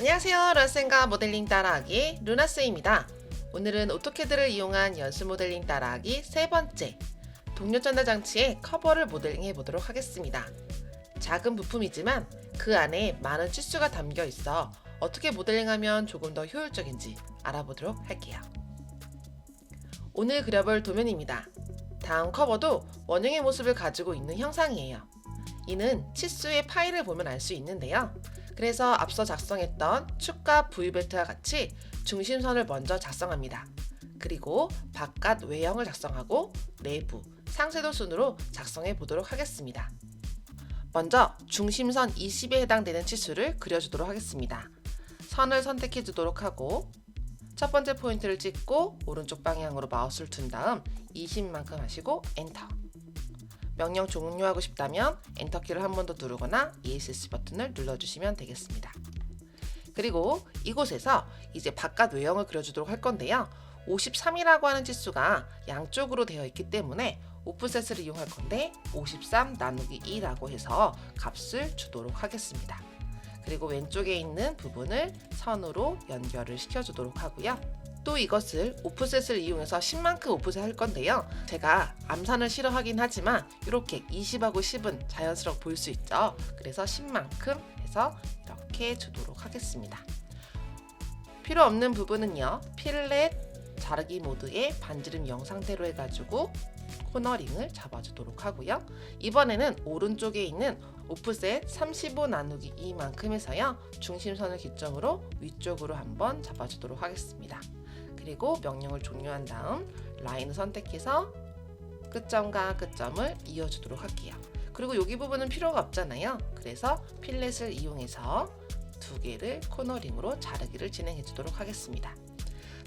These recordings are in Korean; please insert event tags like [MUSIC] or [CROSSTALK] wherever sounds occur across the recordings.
안녕하세요. 런센과 모델링 따라하기 루나스입니다. 오늘은 오토캐드를 이용한 연습 모델링 따라하기 세 번째 동력 전달 장치의 커버를 모델링해 보도록 하겠습니다. 작은 부품이지만 그 안에 많은 치수가 담겨 있어 어떻게 모델링하면 조금 더 효율적인지 알아보도록 할게요. 오늘 그려볼 도면입니다. 다음 커버도 원형의 모습을 가지고 있는 형상이에요. 이는 치수의 파일을 보면 알 수 있는데요. 그래서 앞서 작성했던 축과 V벨트와 같이 중심선을 먼저 작성합니다. 그리고 바깥 외형을 작성하고 내부, 상세도 순으로 작성해 보도록 하겠습니다. 먼저 중심선 20에 해당되는 치수를 그려주도록 하겠습니다. 선을 선택해 주도록 하고 첫 번째 포인트를 찍고 오른쪽 방향으로 마우스를 둔 다음 20만큼 하시고 엔터. 명령 종료하고 싶다면 엔터키를 한 번 더 누르거나 ESC 버튼을 눌러주시면 되겠습니다. 그리고 이곳에서 이제 바깥 외형을 그려주도록 할 건데요. 53이라고 하는 지수가 양쪽으로 되어 있기 때문에 오프셋을 이용할 건데 53 나누기 2라고 해서 값을 주도록 하겠습니다. 그리고 왼쪽에 있는 부분을 선으로 연결을 시켜주도록 하고요. 또 이것을 오프셋을 이용해서 10만큼 오프셋 할 건데요. 제가 암산을 싫어하긴 하지만 이렇게 20하고 10은 자연스럽게 보일 수 있죠. 그래서 10만큼 해서 이렇게 주도록 하겠습니다. 필요 없는 부분은요. 필렛 자르기 모드의 반지름 0 상태로 해가지고 코너링을 잡아주도록 하고요. 이번에는 오른쪽에 있는 오프셋 35 나누기 2만큼 해서요. 중심선을 기점으로 위쪽으로 한번 잡아주도록 하겠습니다. 그리고 명령을 종료한 다음 라인을 선택해서 끝점과 끝점을 이어주도록 할게요. 그리고 여기 부분은 필요가 없잖아요. 그래서 필렛을 이용해서 두 개를 코너링으로 자르기를 진행해 주도록 하겠습니다.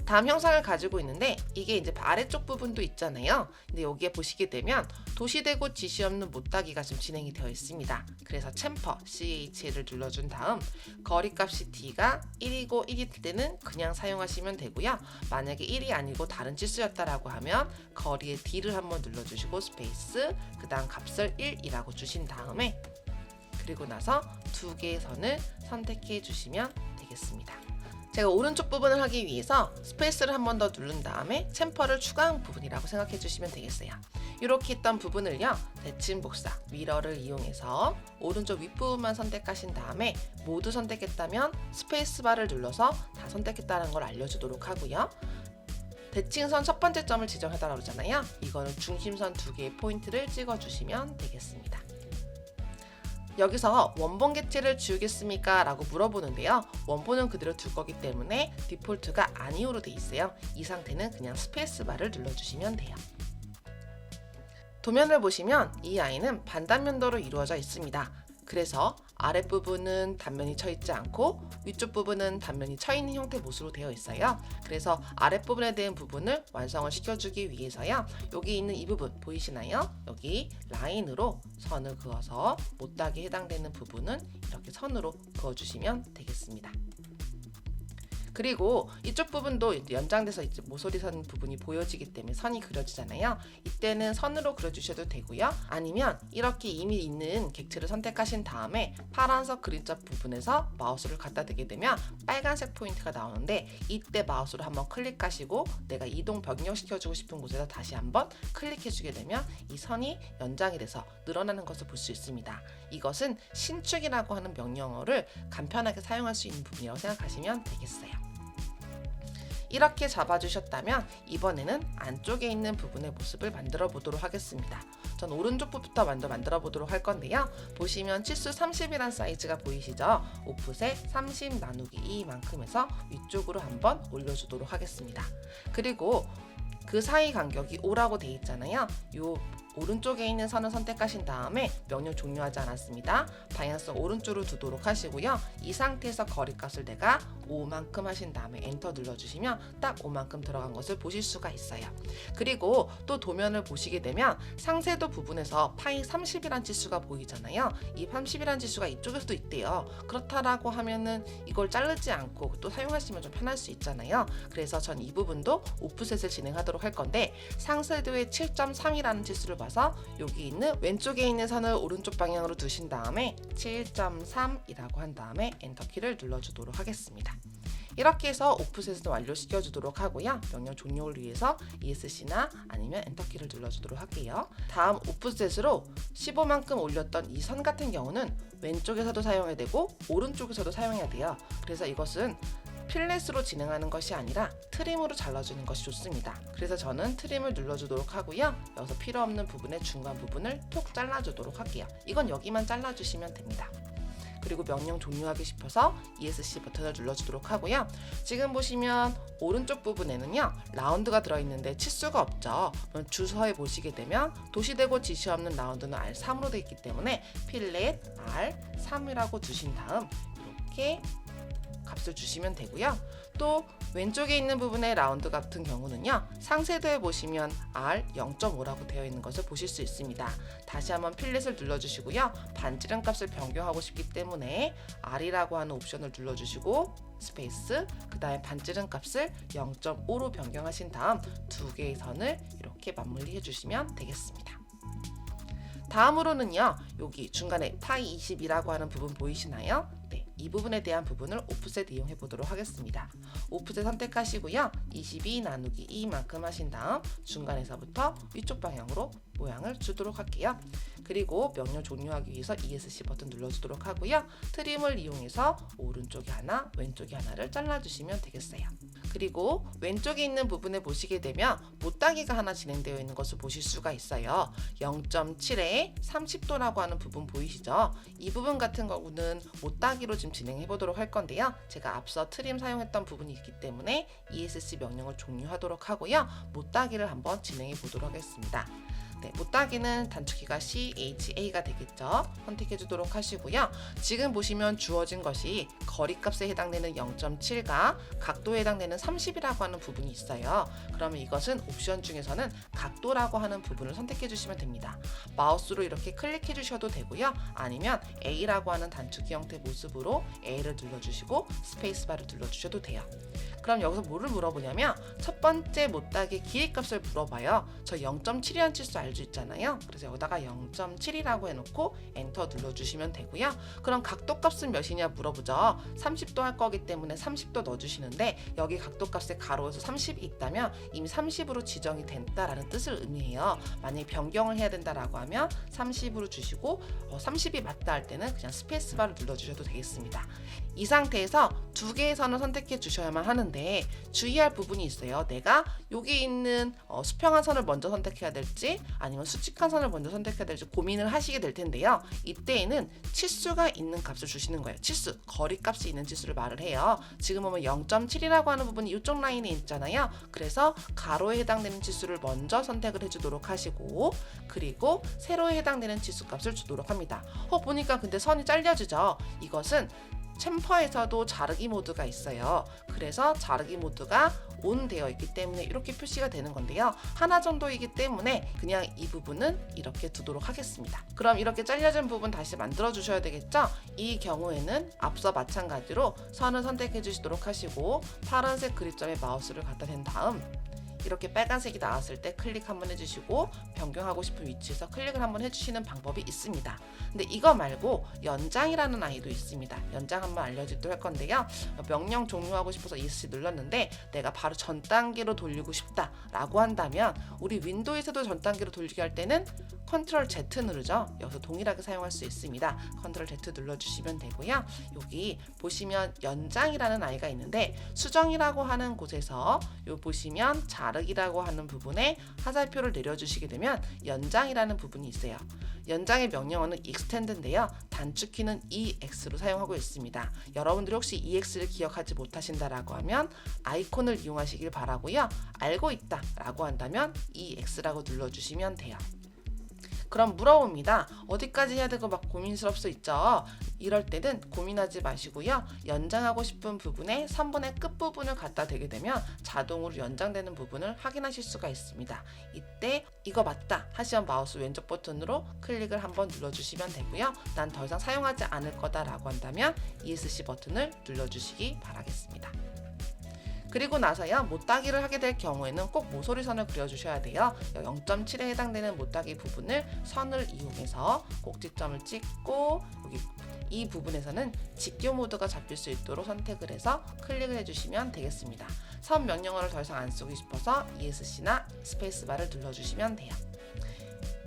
다음 형상을 가지고 있는데 이게 이제 아래쪽 부분도 있잖아요. 근데 여기에 보시게 되면 도시되고 지시 없는 못따기가 지금 진행이 되어 있습니다. 그래서 챔퍼 CH를 눌러준 다음 거리값이 D가 1이고 1일 때는 그냥 사용하시면 되고요. 만약에 1이 아니고 다른 치수였다라고 하면 거리의 D를 한번 눌러주시고 스페이스 그 다음 값을 1이라고 주신 다음에 그리고 나서 두 개의 선을 선택해 주시면 되겠습니다. 제가 오른쪽 부분을 하기 위해서 스페이스를 한 번 더 누른 다음에 챔퍼를 추가한 부분이라고 생각해 주시면 되겠어요. 이렇게 있던 부분을요, 대칭 복사, 미러를 이용해서 오른쪽 윗부분만 선택하신 다음에 모두 선택했다면 스페이스바를 눌러서 다 선택했다는 걸 알려주도록 하고요. 대칭선 첫 번째 점을 지정해달라고 그러잖아요. 이거는 중심선 두 개의 포인트를 찍어주시면 되겠습니다. 여기서 원본 객체를 지우겠습니까? 라고 물어보는데요. 원본은 그대로 둘 거기 때문에 디폴트가 아니오로 돼 있어요. 이 상태는 그냥 스페이스바를 눌러주시면 돼요. 도면을 보시면 이 아이는 반단면도로 이루어져 있습니다. 그래서 아랫부분은 단면이 쳐 있지 않고 위쪽 부분은 단면이 쳐 있는 형태 모습으로 되어 있어요. 그래서 아랫부분에 대한 부분을 완성을 시켜주기 위해서요. 여기 있는 이 부분 보이시나요? 여기 라인으로 선을 그어서 못하게 해당되는 부분은 이렇게 선으로 그어주시면 되겠습니다. 그리고 이쪽 부분도 연장돼서 이제 모서리선 부분이 보여지기 때문에 선이 그려지잖아요. 이때는 선으로 그려주셔도 되고요. 아니면 이렇게 이미 있는 객체를 선택하신 다음에 파란색 그림자 부분에서 마우스를 갖다 대게 되면 빨간색 포인트가 나오는데 이때 마우스로 한번 클릭하시고 내가 이동 변경시켜주고 싶은 곳에서 다시 한번 클릭해주게 되면 이 선이 연장이 돼서 늘어나는 것을 볼 수 있습니다. 이것은 신축이라고 하는 명령어를 간편하게 사용할 수 있는 부분이라고 생각하시면 되겠어요. 이렇게 잡아주셨다면 이번에는 안쪽에 있는 부분의 모습을 만들어 보도록 하겠습니다. 전 오른쪽 부분부터 먼저 만들어 보도록 할 건데요. 보시면 치수 30이란 사이즈가 보이시죠? 오프셋 30 나누기 2만큼 해서 위쪽으로 한번 올려주도록 하겠습니다. 그리고 그 사이 간격이 5라고 되어 있잖아요. 요 오른쪽에 있는 선을 선택하신 다음에 명령 종료하지 않았습니다. 방향성 오른쪽으로 두도록 하시고요. 이 상태에서 거리값을 내가 5만큼 하신 다음에 엔터 눌러주시면 딱 5만큼 들어간 것을 보실 수가 있어요. 그리고 또 도면을 보시게 되면 상세도 부분에서 파이 30이란 지수가 보이잖아요. 이 30이란 지수가 이쪽에서도 있대요. 그렇다라고 하면은 이걸 자르지 않고 또 사용하시면 좀 편할 수 있잖아요. 그래서 전 이 부분도 오프셋을 진행하도록 할 건데 상세도의 7.3이라는 지수를 가서 여기 있는 왼쪽에 있는 선을 오른쪽 방향으로 두신 다음에 7.3이라고 한 다음에 엔터키를 눌러주도록 하겠습니다. 이렇게 해서 오프셋을 완료시켜 주도록 하고요. 명령 종료를 위해서 ESC나 아니면 엔터키를 눌러주도록 할게요. 다음 오프셋으로 15만큼 올렸던 이 선 같은 경우는 왼쪽에서도 사용해야 되고 오른쪽에서도 사용해야 돼요. 그래서 이것은 필렛으로 진행하는 것이 아니라 트림으로 잘라주는 것이 좋습니다. 그래서 저는 트림을 눌러주도록 하고요. 여기서 필요 없는 부분의 중간 부분을 톡 잘라주도록 할게요. 이건 여기만 잘라주시면 됩니다. 그리고 명령 종료하기 싶어서 ESC 버튼을 눌러주도록 하고요. 지금 보시면 오른쪽 부분에는요 라운드가 들어있는데 치수가 없죠. 주서에 보시게 되면 도시되고 지시 없는 라운드는 R3으로 되어 있기 때문에 필렛 R3이라고 주신 다음 이렇게 값을 주시면 되고요. 또 왼쪽에 있는 부분의 라운드 같은 경우는요. 상세도에 보시면 R 0.5라고 되어 있는 것을 보실 수 있습니다. 다시 한번 필렛을 눌러주시고요. 반지름 값을 변경하고 싶기 때문에 R이라고 하는 옵션을 눌러주시고 스페이스 그 다음에 반지름 값을 0.5로 변경하신 다음 두 개의 선을 이렇게 맞물리 해주시면 되겠습니다. 다음으로는요 여기 중간에 파이 20이라고 하는 부분 보이시나요? 네, 이 부분에 대한 부분을 오프셋 이용해 보도록 하겠습니다. 오프셋 선택하시고요. 22 나누기 2만큼 하신 다음 중간에서부터 위쪽 방향으로 모양을 주도록 할게요. 그리고 명령 종료하기 위해서 ESC 버튼 눌러주도록 하고요. 트림을 이용해서 오른쪽에 하나, 왼쪽에 하나를 잘라주시면 되겠어요. 그리고 왼쪽에 있는 부분에 보시게 되면 못따기가 하나 진행되어 있는 것을 보실 수가 있어요. 0.7에 30도라고 하는 부분 보이시죠? 이 부분 같은 경우는 못따기로 지금 진행해 보도록 할 건데요. 제가 앞서 트림 사용했던 부분이 있기 때문에 ESC 명령을 종료하도록 하고요. 못따기를 한번 진행해 보도록 하겠습니다. 네, 못따기는 단축키가 CHA가 되겠죠. 선택해 주도록 하시고요. 지금 보시면 주어진 것이 거리값에 해당되는 0.7과 각도에 해당되는 30이라고 하는 부분이 있어요. 그러면 이것은 옵션 중에서는 각도라고 하는 부분을 선택해 주시면 됩니다. 마우스로 이렇게 클릭해 주셔도 되고요. 아니면 A라고 하는 단축키 형태 모습으로 A를 눌러주시고 스페이스바를 눌러주셔도 돼요. 그럼 여기서 뭐를 물어보냐면 첫 번째 못따기 길이값을 물어봐요. 저 0.7이라는 치수 알수 있잖아요. 그래서 여기다가 0.7이라고 해놓고 엔터 눌러주시면 되고요. 그럼 각도값은 몇이냐 물어보죠. 30도 할 거기 때문에 30도 넣어주시는데 여기 각도값에 가로에서 30이 있다면 이미 30으로 지정이 된다라는 뜻을 의미해요. 만약에 변경을 해야 된다라고 하면 30으로 주시고 어, 30이 맞다 할 때는 그냥 스페이스바를 눌러주셔도 되겠습니다. 이 상태에서 두 개의 선을 선택해 주셔야만 하는데 주의할 부분이 있어요. 내가 여기 있는 어, 수평한 선을 먼저 선택해야 될지 아니면 수직한 선을 먼저 선택해야 될지 고민을 하시게 될 텐데요. 이때에는 치수가 있는 값을 주시는 거예요. 치수, 거리 값이 있는 치수를 말을 해요. 지금 보면 0.7이라고 하는 부분이 이쪽 라인에 있잖아요. 그래서 가로에 해당되는 치수를 먼저 선택을 해주도록 하시고 그리고 세로에 해당되는 치수 값을 주도록 합니다. 어 보니까 근데 선이 잘려지죠. 이것은 챔퍼에서도 자르기 모드가 있어요. 그래서 자르기 모드가 온 되어 있기 때문에 이렇게 표시가 되는 건데요. 하나 정도이기 때문에 그냥 이 부분은 이렇게 두도록 하겠습니다. 그럼 이렇게 잘려진 부분 다시 만들어 주셔야 되겠죠? 이 경우에는 앞서 마찬가지로 선을 선택해 주시도록 하시고 파란색 그립점에 마우스를 갖다 댄 다음 이렇게 빨간색이 나왔을 때 클릭 한번 해주시고 변경하고 싶은 위치에서 클릭을 한번 해주시는 방법이 있습니다. 근데 이거 말고 연장이라는 아이도 있습니다. 연장 한번 알려드리도록 할 건데요. 명령 종료하고 싶어서 ESC 눌렀는데 내가 바로 전 단계로 돌리고 싶다라고 한다면 우리 윈도우에서도 전 단계로 돌리게 할 때는 컨트롤 Z 누르죠. 여기서 동일하게 사용할 수 있습니다. 컨트롤 Z 눌러주시면 되고요. 여기 보시면 연장이라는 아이가 있는데 수정이라고 하는 곳에서 요 보시면 자르기라고 하는 부분에 화살표를 내려주시게 되면 연장이라는 부분이 있어요. 연장의 명령어는 extend인데요. 단축키는 EX로 사용하고 있습니다. 여러분들이 혹시 EX를 기억하지 못하신다라고 하면 아이콘을 이용하시길 바라고요. 알고 있다라고 한다면 EX라고 눌러주시면 돼요. 그럼 물어봅니다. 어디까지 해야 되고 막 고민스러울 수 있죠. 이럴 때는 고민하지 마시고요. 연장하고 싶은 부분에 3분의 끝부분을 갖다 대게 되면 자동으로 연장되는 부분을 확인하실 수가 있습니다. 이때 이거 맞다 하시면 마우스 왼쪽 버튼으로 클릭을 한번 눌러주시면 되고요. 난 더 이상 사용하지 않을 거다라고 한다면 ESC 버튼을 눌러주시기 바라겠습니다. 그리고 나서야 못따기를 하게 될 경우에는 꼭 모서리선을 그려주셔야 돼요. 0.7에 해당되는 못따기 부분을 선을 이용해서 꼭지점을 찍고 여기 이 부분에서는 직교 모드가 잡힐 수 있도록 선택을 해서 클릭을 해주시면 되겠습니다. 선 명령어를 더 이상 안 쓰고 싶어서 ESC나 스페이스바를 눌러주시면 돼요.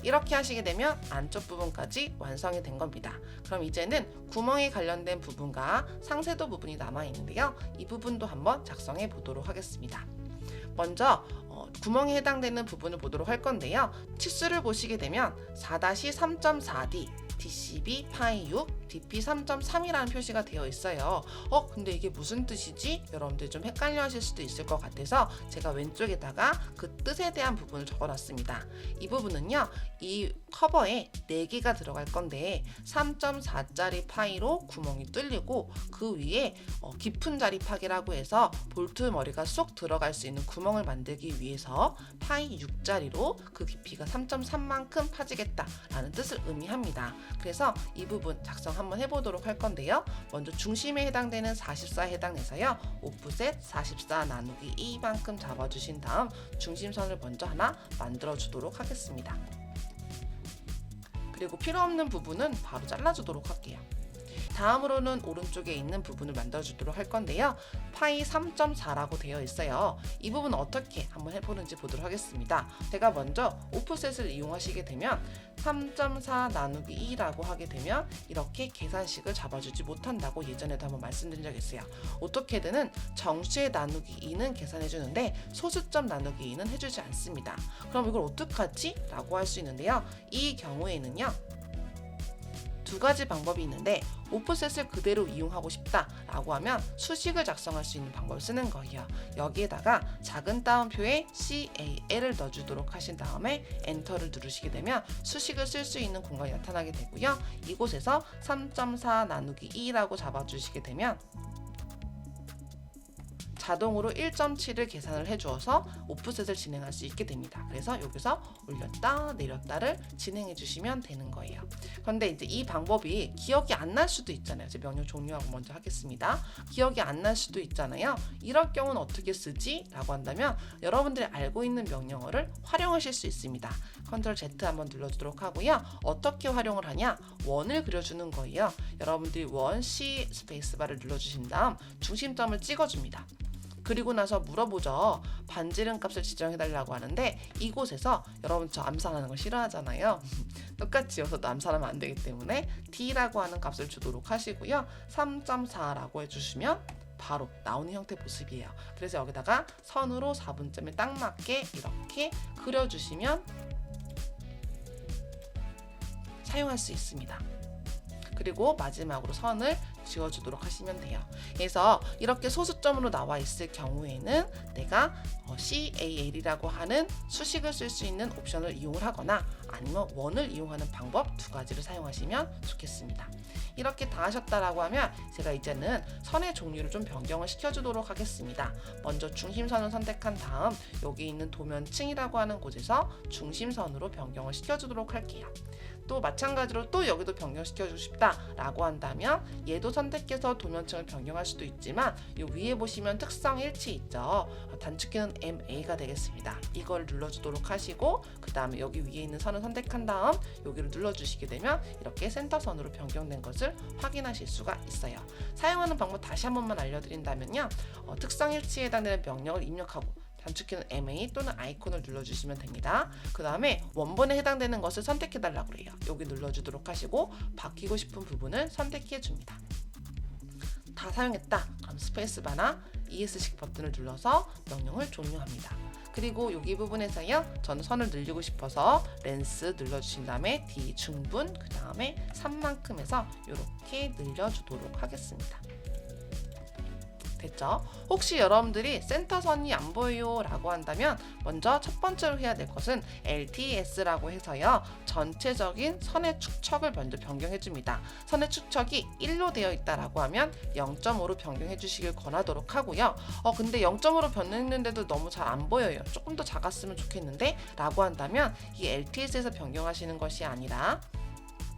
이렇게 하시게 되면 안쪽 부분까지 완성이 된 겁니다. 그럼 이제는 구멍에 관련된 부분과 상세도 부분이 남아 있는데요. 이 부분도 한번 작성해 보도록 하겠습니다. 먼저 어, 구멍에 해당되는 부분을 보도록 할 건데요. 치수를 보시게 되면 4-3.4D DCB 파이 6, DP 3.3이라는 표시가 되어 있어요. 어, 근데 이게 무슨 뜻이지? 여러분들 좀 헷갈려 하실 수도 있을 것 같아서 제가 왼쪽에다가 그 뜻에 대한 부분을 적어 놨습니다. 이 부분은요, 이 커버에 4개가 들어갈 건데 3.4짜리 파이로 구멍이 뚫리고 그 위에 어, 깊은 자리 파기라고 해서 볼트 머리가 쏙 들어갈 수 있는 구멍을 만들기 위해서 파이 6짜리로 그 깊이가 3.3만큼 파지겠다라는 뜻을 의미합니다. 그래서 이 부분 작성 한번 해보도록 할 건데요. 먼저 중심에 해당되는 44에 해당해서요. 오프셋 44 나누기 2만큼 잡아주신 다음 중심선을 먼저 하나 만들어 주도록 하겠습니다. 그리고 필요 없는 부분은 바로 잘라주도록 할게요. 다음으로는 오른쪽에 있는 부분을 만들어주도록 할 건데요. 파이 3.4라고 되어 있어요. 이 부분 어떻게 한번 해보는지 보도록 하겠습니다. 제가 먼저 오프셋을 이용하시게 되면 3.4 나누기 2라고 하게 되면 이렇게 계산식을 잡아주지 못한다고 예전에도 한번 말씀드린 적 있어요. 오토캐드는 정수의 나누기 2는 계산해주는데 소수점 나누기 2는 해주지 않습니다. 그럼 이걸 어떡하지? 라고 할 수 있는데요. 이 경우에는요. 두 가지 방법이 있는데 오프셋을 그대로 이용하고 싶다라고 하면 수식을 작성할 수 있는 방법을 쓰는 거예요. 여기에다가 작은 따옴표에 CAL을 넣어주도록 하신 다음에 엔터를 누르시게 되면 수식을 쓸 수 있는 공간이 나타나게 되고요. 이곳에서 3.4 나누기 2라고 잡아주시게 되면 자동으로 1.7을 계산을 해주어서 오프셋을 진행할 수 있게 됩니다. 그래서 여기서 올렸다 내렸다를 진행해 주시면 되는 거예요. 그런데 이제 이 방법이 기억이 안 날 수도 있잖아요. 이제 명령 종료하고 먼저 하겠습니다. 기억이 안 날 수도 있잖아요. 이럴 경우는 어떻게 쓰지? 라고 한다면 여러분들이 알고 있는 명령어를 활용하실 수 있습니다. 컨트롤 Z 한번 눌러주도록 하고요. 어떻게 활용을 하냐? 원을 그려주는 거예요. 여러분들이 원 C 스페이스바를 눌러주신 다음 중심점을 찍어줍니다. 그리고 나서 물어보죠. 반지름 값을 지정해달라고 하는데 이곳에서 여러분 저 암산하는 거 싫어하잖아요. [LAUGHS] 똑같이 여기서도 암산하면 안 되기 때문에 D라고 하는 값을 주도록 하시고요. 3.4라고 해주시면 바로 나오는 형태 모습이에요. 그래서 여기다가 선으로 4분점에 딱 맞게 이렇게 그려주시면 사용할 수 있습니다. 그리고 마지막으로 선을 지워주도록 하시면 돼요. 그래서 이렇게 소수점으로 나와 있을 경우에는 내가 어, CAL이라고 하는 수식을 쓸 수 있는 옵션을 이용을 하거나 아니면 원을 이용하는 방법 두 가지를 사용하시면 좋겠습니다. 이렇게 다 하셨다라고 하면 제가 이제는 선의 종류를 좀 변경을 시켜주도록 하겠습니다. 먼저 중심선을 선택한 다음 여기 있는 도면층이라고 하는 곳에서 중심선으로 변경을 시켜주도록 할게요. 또 마찬가지로 또 여기도 변경시켜주고 싶다라고 한다면 얘도 선택해서 도면층을 변경할 수도 있지만 이 위에 보시면 특성 일치 있죠. 단축키는 MA가 되겠습니다. 이걸 눌러주도록 하시고 그 다음에 여기 위에 있는 선을 선택한 다음 여기를 눌러주시게 되면 이렇게 센터선으로 변경된 것을 확인하실 수가 있어요. 사용하는 방법 다시 한 번만 알려드린다면요. 어, 특성 일치에 해당되는 명령을 입력하고 단축키는 MA 또는 아이콘을 눌러주시면 됩니다. 그 다음에 원본에 해당되는 것을 선택해달라고 그래요. 여기 눌러주도록 하시고 바뀌고 싶은 부분을 선택해줍니다. 다 사용했다. 그럼 스페이스바나 ESC 버튼을 눌러서 명령을 종료합니다. 그리고 여기 부분에서요. 저는 선을 늘리고 싶어서 렌스 눌러주신 다음에 D 중분 그 다음에 3만큼 해서 이렇게 늘려주도록 하겠습니다. 됐죠? 혹시 여러분들이 센터선이 안 보여요 라고 한다면 먼저 첫 번째로 해야 될 것은 LTS라고 해서요. 전체적인 선의 축척을 먼저 변경해 줍니다. 선의 축척이 1로 되어 있다라고 하면 0.5로 변경해 주시길 권하도록 하고요. 어 근데 0.5로 변했는데도 너무 잘 안 보여요. 조금 더 작았으면 좋겠는데? 라고 한다면 이 LTS에서 변경하시는 것이 아니라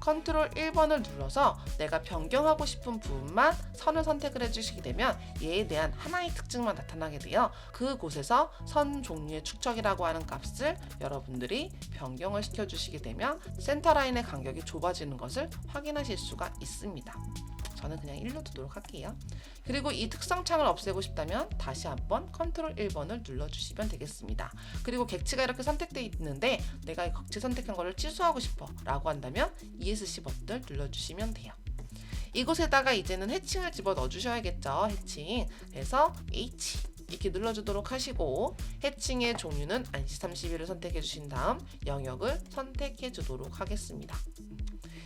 컨트롤 1번을 눌러서 내가 변경하고 싶은 부분만 선을 선택을 해주시게 되면 얘에 대한 하나의 특징만 나타나게 돼요. 그곳에서 선 종류의 축척이라고 하는 값을 여러분들이 변경을 시켜주시게 되면 센터 라인의 간격이 좁아지는 것을 확인하실 수가 있습니다. 저는 그냥 1로 두도록 할게요. 그리고 이 특성 창을 없애고 싶다면 다시 한번 컨트롤 1번을 눌러주시면 되겠습니다. 그리고 객체가 이렇게 선택되어 있는데 내가 이 객체 선택한 거를 취소하고 싶어 라고 한다면 ESC 버튼을 눌러주시면 돼요. 이곳에다가 이제는 해칭을 집어 넣어주셔야겠죠. 해칭. 그래서 H 이렇게 눌러주도록 하시고 해칭의 종류는 안시 31을 선택해 주신 다음 영역을 선택해 주도록 하겠습니다.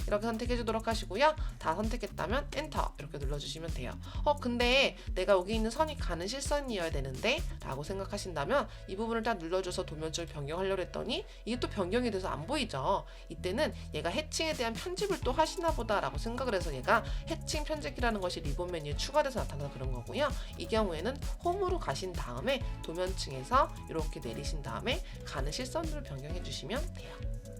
이렇게 선택해 주도록 하시고요. 다 선택했다면 엔터 이렇게 눌러주시면 돼요. 어 근데 내가 여기 있는 선이 가는 실선이어야 되는데 라고 생각하신다면 이 부분을 딱 눌러줘서 도면적을 변경하려고 했더니 이게 또 변경이 돼서 안 보이죠. 이때는 얘가 해칭에 대한 편집을 또 하시나 보다 라고 생각을 해서 얘가 해칭 편집기라는 것이 리본 메뉴에 추가돼서 나타나서 그런 거고요. 이 경우에는 홈으로 가신 다음에 도면층에서 이렇게 내리신 다음에 가는 실선으로 변경해 주시면 돼요.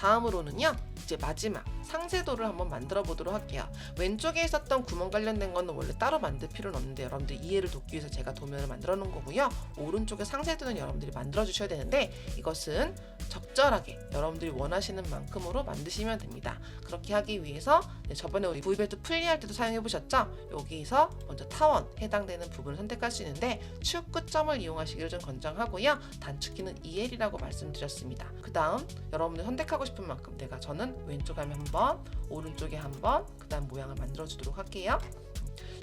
다음으로는요. 이제 마지막 상세도를 한번 만들어 보도록 할게요. 왼쪽에 있었던 구멍 관련된 거는 원래 따로 만들 필요는 없는데 여러분들 이해를 돕기 위해서 제가 도면을 만들어 놓은 거고요. 오른쪽에 상세도는 여러분들이 만들어 주셔야 되는데 이것은 적절하게 여러분들이 원하시는 만큼으로 만드시면 됩니다. 그렇게 하기 위해서 네, 저번에 우리 V벨트 풀리할 때도 사용해 보셨죠? 여기서 먼저 타원 해당되는 부분을 선택할 수 있는데 축 끝점을 이용하시기를 좀 권장하고요. 단축키는 EL이라고 말씀드렸습니다. 그 다음 여러분들 선택하고 싶은 만큼 내가 저는 왼쪽 하면 한번 오른쪽에 한 번 그 다음 모양을 만들어 주도록 할게요.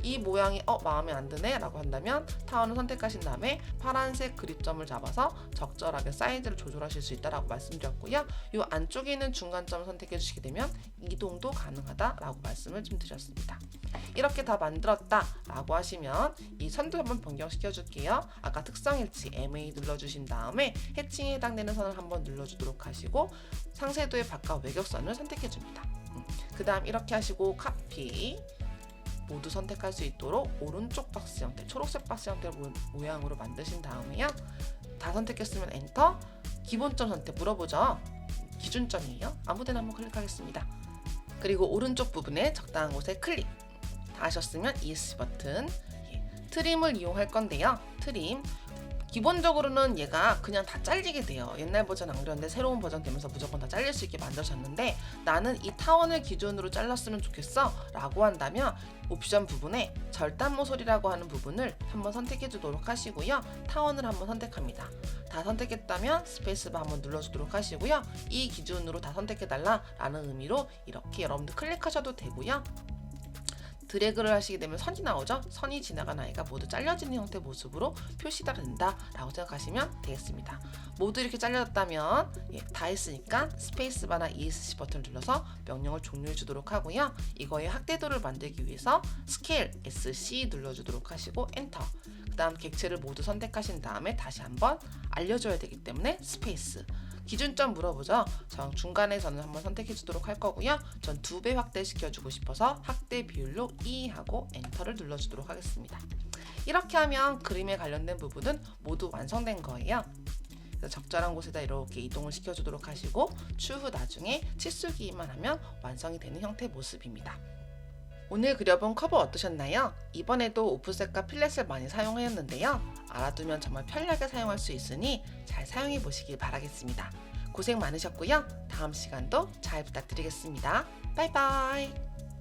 이 모양이 어 마음에 안 드네 라고 한다면 타원을 선택하신 다음에 파란색 그립점을 잡아서 적절하게 사이즈를 조절하실 수 있다라고 말씀드렸고요. 이 안쪽에 있는 중간점을 선택해 주시게 되면 이동도 가능하다라고 말씀을 좀 드렸습니다. 이렇게 다 만들었다 라고 하시면 이 선도 한번 변경시켜 줄게요. 아까 특성 일치 MA 눌러주신 다음에 해칭에 해당되는 선을 한번 눌러주도록 하시고 상세도의 바깥 외격선을 선택해 줍니다. 그 다음 이렇게 하시고 카피 모두 선택할 수 있도록 오른쪽 박스 형태, 초록색 박스 형태 모- 모양으로 만드신 다음에요. 다 선택했으면 엔터. 기본점 선택 물어보죠. 기준점이에요. 아무데나 한번 클릭하겠습니다. 그리고 오른쪽 부분에 적당한 곳에 클릭. 다 하셨으면 ESC 버튼. 예, 트림을 이용할 건데요. 트림. 기본적으로는 얘가 그냥 다 잘리게 돼요. 옛날 버전 안 그렸는데 새로운 버전 되면서 무조건 다 잘릴 수 있게 만들어졌는데 나는 이 타원을 기준으로 잘랐으면 좋겠어 라고 한다면 옵션 부분에 절단 모서리라고 하는 부분을 한번 선택해 주도록 하시고요. 타원을 한번 선택합니다. 다 선택했다면 스페이스바 한번 눌러주도록 하시고요. 이 기준으로 다 선택해달라 라는 의미로 이렇게 여러분들 클릭하셔도 되고요. 드래그를 하시게 되면 선이 나오죠. 선이 지나간 아이가 모두 잘려지는 형태 모습으로 표시가 된다라고 생각하시면 되겠습니다. 모두 이렇게 잘려졌다면 예, 다 했으니까 스페이스바나 ESC 버튼을 눌러서 명령을 종료해 주도록 하고요. 이거의 확대도를 만들기 위해서 스케일 SC 눌러주도록 하시고 엔터. 그 다음 객체를 모두 선택하신 다음에 다시 한번 알려줘야 되기 때문에 스페이스. 기준점 물어보죠. 전 중간에서는 한번 선택해 주도록 할 거고요. 전 두 배 확대시켜 주고 싶어서 확대 비율로 2 하고 엔터를 눌러 주도록 하겠습니다. 이렇게 하면 그림에 관련된 부분은 모두 완성된 거예요. 적절한 곳에다 이렇게 이동을 시켜 주도록 하시고 추후 나중에 치수기만 하면 완성이 되는 형태 모습입니다. 오늘 그려본 커버 어떠셨나요? 이번에도 오프셋과 필렛을 많이 사용하였는데요. 알아두면 정말 편리하게 사용할 수 있으니 잘 사용해 보시길 바라겠습니다. 고생 많으셨고요. 다음 시간도 잘 부탁드리겠습니다. 바이바이.